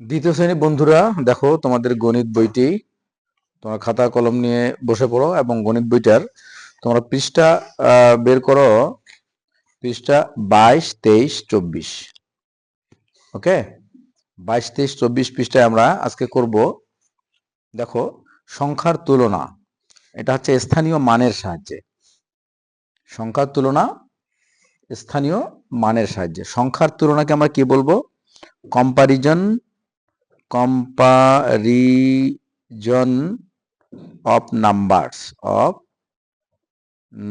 দ্বিতীয় শ্রেণি বন্ধুরা, দেখো তোমাদের গণিত বইটি, তোমরা খাতা কলম নিয়ে বসে পড়ো এবং গণিত বইটার তোমরা পৃষ্ঠা বের করো। পৃষ্ঠা বাইশ, তেইশ, চব্বিশ। ওকে? বাইশ, তেইশ, চব্বিশ পৃষ্ঠায় আমরা আজকে করব, দেখো, সংখ্যার তুলনা। এটা হচ্ছে স্থানীয় মানের সাহায্যে। সংখ্যার তুলনা, স্থানীয় মানের সাহায্যে। সংখ্যার তুলনাকে আমরা কি বলব? Comparison comparison of numbers, of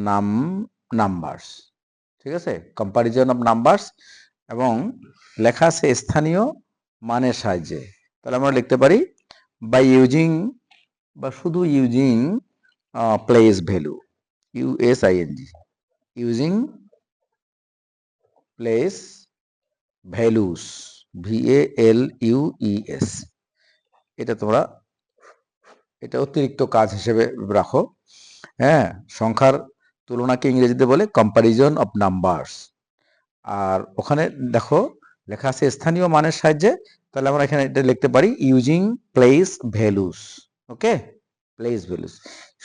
নাম নাম্বারস ঠিক আছে? কম্পারিজন অফ নাম্বারস এবং লেখা আছে স্থানীয় মানের সাহায্যে। তাহলে আমরা লিখতে পারি বাই ইউজিং বা শুধু using place value U S I N G using place values V A L U S এটা তোমরা, এটা অতিরিক্ত কাজ হিসেবে রাখো। হ্যাঁ সংখ্যার তুলনাকে ইংরেজিতে বলে কম্পারিজন অফ নাম্বারস আর ওখানে দেখো, লেখা আছে স্থানীয় মানের সাহায্যে, তাহলে আমরা এখানে এটা লিখতে পারি using place values okay place values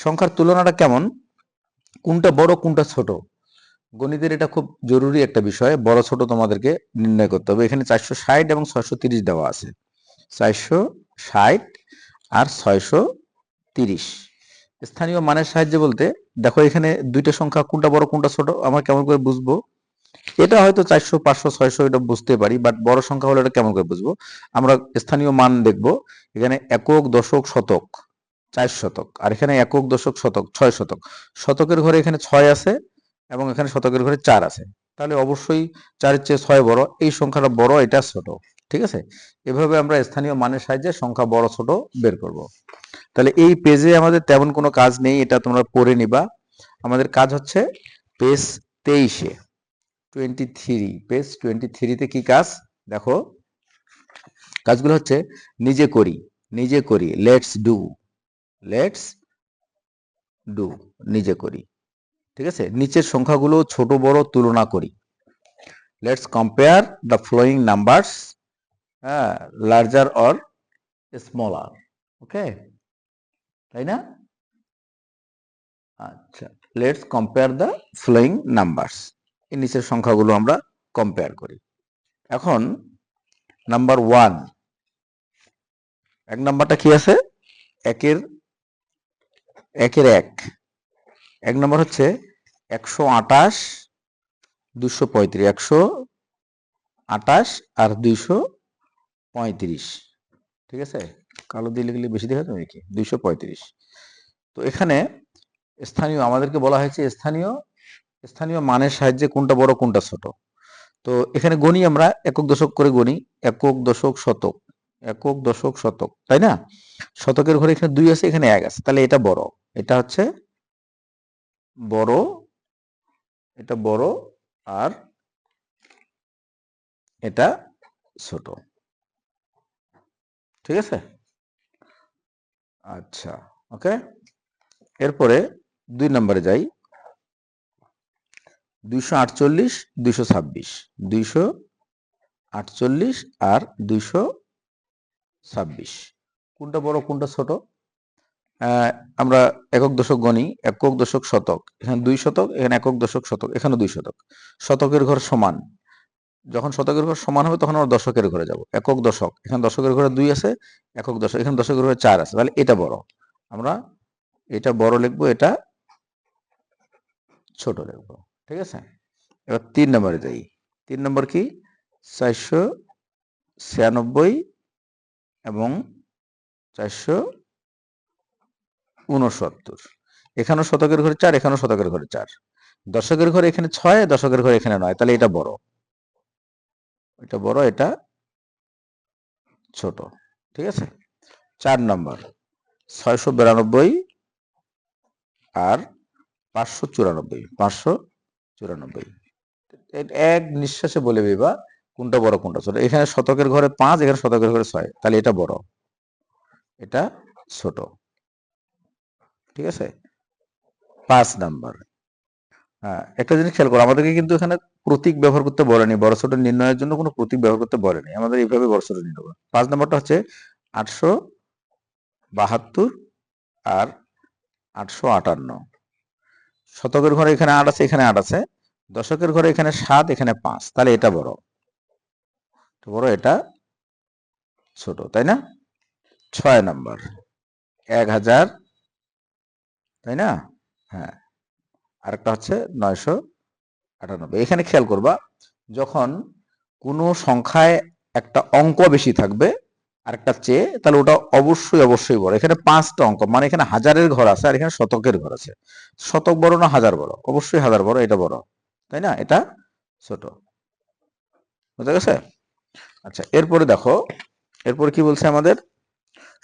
সংখ্যার তুলনাটা কেমন? কোনটা বড়, কোনটা ছোট? গণিতের এটা খুব জরুরি একটা বিষয়, বড় ছোট তোমাদেরকে নির্ণয় করতে হবে। এখানে চারশো ষাট এবং ছয়শো তিরিশ দেওয়া আছে। চারশো ষাট আর ছয়শো তিরিশ। স্থানীয় মানের সাহায্যে বলতে, দেখো এখানে দুইটা সংখ্যা, কোনটা বড়, কোনটা ছোট, আমরা কেমন করে বুঝব? এটা হয়তো চারশো, পাঁচশো, ছয়শো, এটা বুঝতে পারি বাট বড় সংখ্যা হলে এটা কেমন করে বুঝব? আমরা স্থানীয় মান দেখব, এখানে একক, দশক, শতক, চার শতক, আর এখানে একক, দশক, শতক, ছয় শতক। শতকের ঘরে এখানে ছয় আছে এবং এখানে শতকের ঘরে চার আছে। তাহলে অবশ্যই চারের চেয়ে ছয় বড়, এই সংখ্যাটা বড়, এটা ছোট, ঠিক আছে? এভাবে আমরা স্থানীয় মানের সাহায্যে সংখ্যা বড়, ছোট বের করব। তাহলে এই পেজে আমাদের তেমন কোনো কাজ নেই, এটা তোমরা পড়ে নিবা। আমাদের কাজ হচ্ছে পেজ তেইশে টোয়েন্টি থ্রি পেজ টোয়েন্টি থ্রিতে কি কাজ? দেখো, কাজগুলো হচ্ছে নিজে করি নিজে করি লেটস ডু লেটস ডু নিজে করি। ঠিক আছে? নিচের সংখ্যাগুলো ছোট, বড় তুলনা করি। Let's compare the following numbers হ্যাঁ লার্জার অর স্মলার ওকে তাই না? আচ্ছা let's compare the following numbers এই নিচের সংখ্যাগুলো আমরা কম্পেয়ার করি। এখন নাম্বার ওয়ান এক নাম্বারটা কি আছে? একের একের এক। এক নম্বর হচ্ছে একশো আটাশ দুশো পঁয়ত্রিশ, একশো আটাশ আর দুইশো পঁয়ত্রিশ। ঠিক আছে? কালো দিয়ে লিখলে বেশি দেখা যাবে নাকি? দুইশো পঁয়ত্রিশ। তো এখানে স্থানীয়, আমাদেরকে বলা হয়েছে স্থানীয় স্থানীয় মানের সাহায্যে কোনটা বড়, কোনটা ছোট। তো এখানে গণি আমরা একক দশক করে গণি, একক দশক শতক, একক দশক শতক, তাই না? শতকের ঘরে এখানে দুই আছে, এখানে এক আছে, তাহলে এটা বড়। এটা হচ্ছে বড়, এটা বড় আর এটা ছোট। ঠিক আছে? আচ্ছা ওকে? এরপরে দুই নম্বরে যাই। দুইশো আটচল্লিশ, দুইশো ছাব্বিশ। দুইশো আটচল্লিশ আর দুইশো ছাব্বিশ। কোনটা বড়, কোনটা ছোট? আমরা একক দশক গণি, একক দশক শতক। এখানে দুই শতক, এখানে একক দশক শতক এখানে দুই শতক। শতকের ঘর সমান। যখন শতকের ঘর সমান হবে, তখন আমরা দশকের ঘরে যাব। একক দশক, এখানে দশকের ঘরে দুই আছে, একক দশক, এখানে দশকের ঘরে চার আছে। তাহলে এটা বড়। আমরা এটা বড় লিখব, এটা ছোট লিখব। ঠিক আছে? এবার তিন নম্বরে যাই। তিন নম্বর কি? চারশো ছিয়ানব্বই এবং চারশো উনসত্তর এখানেও শতকের ঘরে চার এখানেও শতকের ঘরে চার। দশকের ঘরে এখানে ছয়, দশকের ঘরে এখানে নয়। তাহলে এটা বড়। এটা বড়, এটা ছোট। ঠিক আছে? চার নম্বর। ছয়শো বিরানব্বই আর পাঁচশো চুরানব্বই। পাঁচশো চুরানব্বই। এক নিঃশ্বাসে বলে দিবা কোনটা বড়, কোনটা ছোট। এখানে শতকের ঘরে পাঁচ, এখানে শতকের ঘরে ছয়। তাহলে এটা বড়। এটা ছোট। ঠিক আছে? পাঁচ নাম্বার। হ্যাঁ একটা জিনিস খেয়াল করো, আমাদেরকে কিন্তু এখানে প্রতীক ব্যবহার করতে বলেনি, বড় ছোট নির্ণয়ের জন্য কোনো প্রতীক ব্যবহার করতে বলেনি, আমাদের এইভাবে বড় ছোট নির্ণয়। পাঁচ নাম্বারটা হচ্ছে আটশো বাহাত্তর আর আটশো আটান্ন। শতকের ঘরে এখানে আট আছে, এখানে আট আছে। দশকের ঘরে এখানে সাত, এখানে পাঁচ। তাহলে এটা বড়। বড় এটা ছোট, তাই না? ছয় নাম্বার। এক হাজার তাই না? হ্যাঁ। আরেকটা হচ্ছে নয়শো আটানব্বই। এখানে খেয়াল করবা, যখন কোনো সংখ্যায় একটা অঙ্ক বেশি থাকবে, আরেকটা চেয়ে, তাহলে ওটা অবশ্যই অবশ্যই বড়। এখানে পাঁচটা অঙ্ক মানে এখানে হাজারের ঘর আছে আর এখানে শতকের ঘর আছে। শতক বড় না হাজার বড়? অবশ্যই হাজার বড়, এটা বড়। তাই না? এটা ছোট। বুঝা গেছে আচ্ছা এরপরে দেখো, এরপরে কি বলছে আমাদের?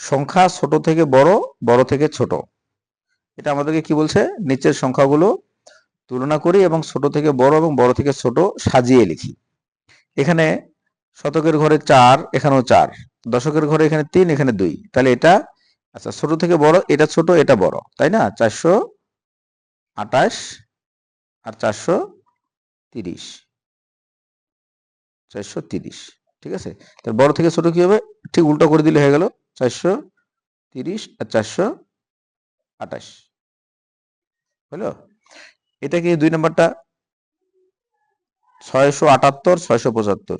সংখ্যা ছোট থেকে বড় বড় থেকে ছোট। এটা আমাদেরকে কি বলছে? নিচের সংখ্যাগুলো তুলনা করি এবং ছোট থেকে বড় এবং বড় থেকে ছোট সাজিয়ে লিখি। এখানে শতকের ঘরে চার, এখানেও চার। দশকের ঘরে এখানে তিন, এখানে দুই। তাহলে এটা আচ্ছা ছোট থেকে বড়, এটা ছোট, এটা বড়, তাই না? চারশো আটাশ আর চারশো তিরিশ। চারশো তিরিশ, ঠিক আছে? তার বড় থেকে ছোট কি হবে? ঠিক উল্টো করে দিলে হয়ে গেল। চারশো তিরিশ আর চারশো আটাশ হলো? এটা কি দুই নাম্বারটা? ছয়শো আটাত্তর, ছয়শো পঁচাত্তর।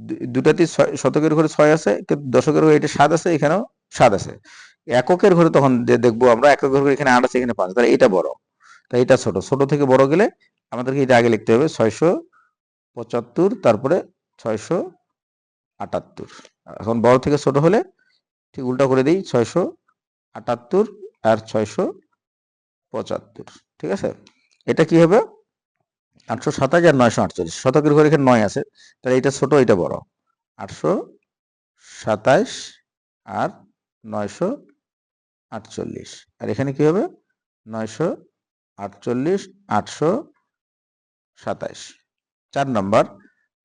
দু- দুটাতেই ছয়- শতকের ঘরে ছয় আছে দশকের ঘরে এটা সাত আছে, এখানেও সাত আছে। এককের ঘরে তখন দেখব আমরা, এককের ঘরে এখানে আট আছে, এখানে পাঁচ। তাহলে এটা বড়। তাই এটা ছোট। ছোট থেকে বড় গেলে আমাদেরকে এটা আগে লিখতে হবে, ছয়শো পঁচাত্তর, তারপরে ছয়শো আটাত্তর। এখন বড় থেকে ছোট হলে ঠিক উল্টা করে দিই, ছয়শো আটাত্তর আর ছয়শো পঁচাত্তর, ঠিক আছে? এটা কি হবে? আটশো সাতাশ আর নয়শো আটচল্লিশ, শতকের ঘরে এখানে নয় আছে, তাহলে এটা ছোট এটা বড়। আটশো সাতাশ আর নয়শো আটচল্লিশ, আর এখানে কি হবে? নয়শো আটচল্লিশ, আটশো সাতাশ, চার নম্বর,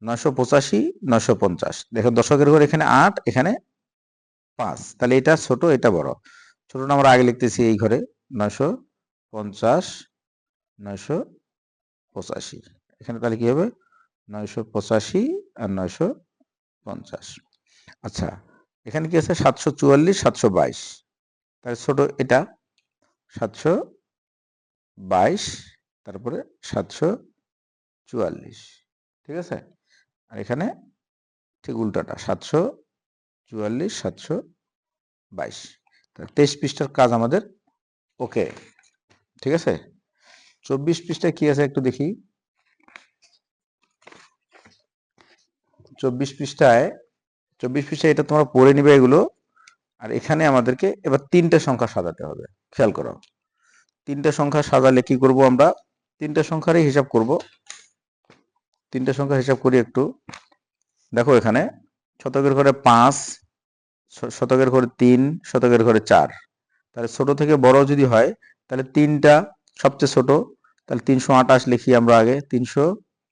নয়শো পঁচাশি, নয়শো পঞ্চাশ। দেখো, দশকের ঘর এখানে আট, এখানে পাঁচ, তাহলে এটা ছোট, এটা বড়। ছোট আমরা আগে লিখতেছি এই ঘরে, নয়শো পঞ্চাশ, নয়শো পঁচাশি। এখানে তাহলে কি হবে? নয়শো পঁচাশি আর নয়শো পঞ্চাশ। আচ্ছা এখানে কি আছে? সাতশো চুয়াল্লিশ, সাতশো বাইশ। তাহলে ছোট এটা, সাতশো বাইশ, তারপরে সাতশো চুয়াল্লিশ। ঠিক আছে? আর এখানে ঠিক উল্টাটা, সাতশো চুয়াল্লিশ, সাতশো বাইশ। তেইশ পৃষ্ঠার কাজ আমাদের, ওকে। ঠিক আছে? চব্বিশ পৃষ্ঠায় কি আছে একটু দেখি। চব্বিশ পৃষ্ঠায় চব্বিশ পৃষ্ঠায় এটা তোমরা পড়ে নিবে এগুলো। আর এখানে আমাদেরকে এবার তিনটে সংখ্যা সাজাতে হবে, খেয়াল করো। তিনটে সংখ্যা সাজালে কি করব আমরা? তিনটে সংখ্যারই হিসাব করব। তিনটে সংখ্যা হিসাব করি একটু। দেখো এখানে শতকের ঘরে পাঁচ শতকের ঘরে তিন, শতকের ঘরে চার। তাহলে ছোট থেকে বড় যদি হয় তাহলে তিনটা সবচেয়ে ছোট, তাহলে তিনশো আঠাশ লিখি আমরা আগে, তিনশো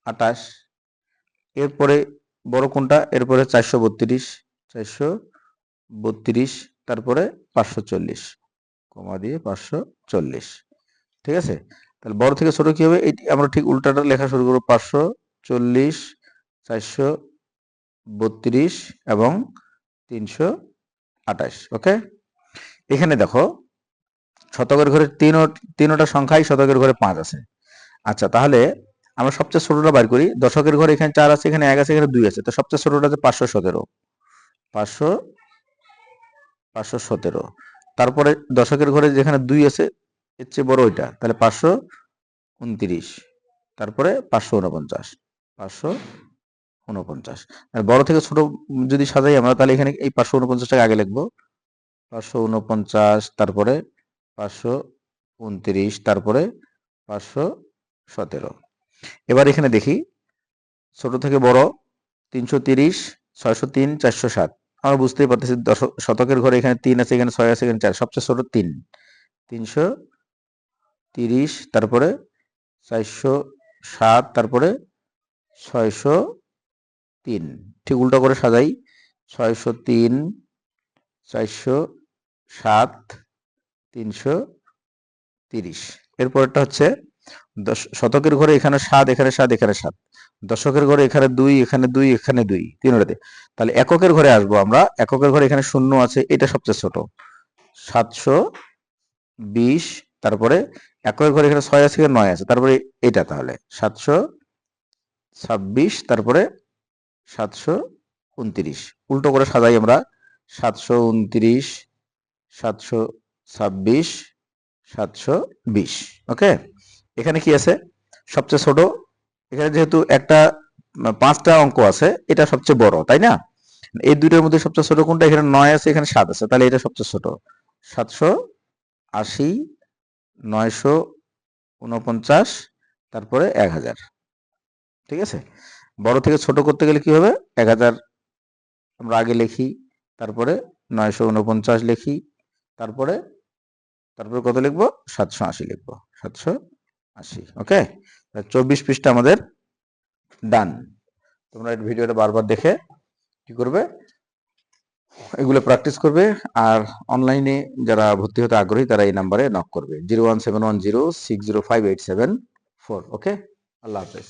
আঠাশ। এরপরে বড় কোনটা? এরপরে চারশো বত্রিশ চারশো বত্রিশ, তারপরে পাঁচশো চল্লিশ, কমা দিয়ে পাঁচশো চল্লিশ। ঠিক আছে? তাহলে বড় থেকে ছোট কি হবে? এটি আমরা ঠিক উল্টাটা লেখা শুরু করব, পাঁচশো চল্লিশ, চারশো বত্রিশ এবং তিনশো আঠাশ, ওকে? এখানে দেখো শতকের ঘরে তিন তিনটা সংখ্যাই শতকের ঘরে পাঁচ আছে। আচ্ছা তাহলে আমরা সবচেয়ে ছোটটা বার করি। দশকের ঘরে এখানে চার আছে, এখানে এক আছে, এখানে দুই আছে। তো সবচেয়ে ছোটটা আছে পাঁচশো সতেরো। পাঁচশো পাঁচশো সতেরো। তারপরে দশকের ঘরে যেখানে দুই আছে, এর চেয়ে বড় ওইটা। তাহলে পাঁচশো উনত্রিশ। তারপরে পাঁচশো উনপঞ্চাশ। পাঁচশো উনপঞ্চাশ। বড় থেকে ছোট যদি সাজাই আমরা, তাহলে এখানে এই পাঁচশো উনপঞ্চাশটাকে আগে লিখব। পাঁচশো উনপঞ্চাশ, তারপরে পাঁচশো উনত্রিশ, তারপরে পাঁচশো সতেরো। এবার এখানে দেখি, ছোট থেকে বড় তিনশো তিরিশ, ছয়শো তিন, চারশো সাত। আমরা বুঝতেই পারতেছি দশক শতকের ঘরে এখানে তিন আছে, এখানে ছয় আছে, এখানে চার। সবচেয়ে ছোট তিন। তিনশো তিরিশ, তারপরে চারশো সাত, তারপরে ছয়শো তিন। ঠিক উল্টো করে সাজাই, ছয়শো তিন, চারশো সাত তিনশো তিরিশ। এরপরটা হচ্ছে শতকের ঘরে এখানে সাত এখানে সাত এখানে সাত। দশকের ঘরে এখানে দুই এখানে দুই এখানে দুই, তিনটাতে। তাহলে এককের ঘরে আসব আমরা। এককের ঘরে এখানে শূন্য আছে, এটা সবচেয়ে ছোট। সাতশো বিশ, তারপরে এককের ঘরে এখানে ছয় আছে, নয় আছে। তারপরে এটা তাহলে, সাতশো ছাব্বিশ, তারপরে সাতশো উনত্রিশ। উল্টো করে সাজাই আমরা। সাতশো উনত্রিশ, সাতশো ছাব্বিশ, সাতশো বিশ। ওকে? এখানে কি আছে? সবচেয়ে ছোট, এখানে যেহেতু একটা পাঁচটা অঙ্ক আছে, এটা সবচেয়ে বড়, তাই না? এই দুইটার মধ্যে সবচেয়ে ছোট কোনটা? এখানে নয় আছে, এখানে সাত আছে, তাহলে এটা সবচেয়ে ছোট। সাতশো আশি, নয়শো উনপঞ্চাশ তারপরে এক হাজার। ঠিক আছে? বড় থেকে ছোট করতে গেলে কি হবে? এক হাজার আমরা আগে লিখি, তারপরে নয়শো উনপঞ্চাশ লিখি, তারপরে তারপরে কত লিখব? সাতশো আশি লিখব। সাতশো আশি ওকে চব্বিশ পৃষ্ঠা আমাদের ডান তোমরা ভিডিওটা বারবার দেখে কি করবে? এগুলো প্র্যাকটিস করবে আর অনলাইনে যারা ভর্তি হতে আগ্রহী, তারা এই নাম্বারে নক করবে। Zero one seven one zero six zero five eight seven four okay আল্লাহ হাফেজ।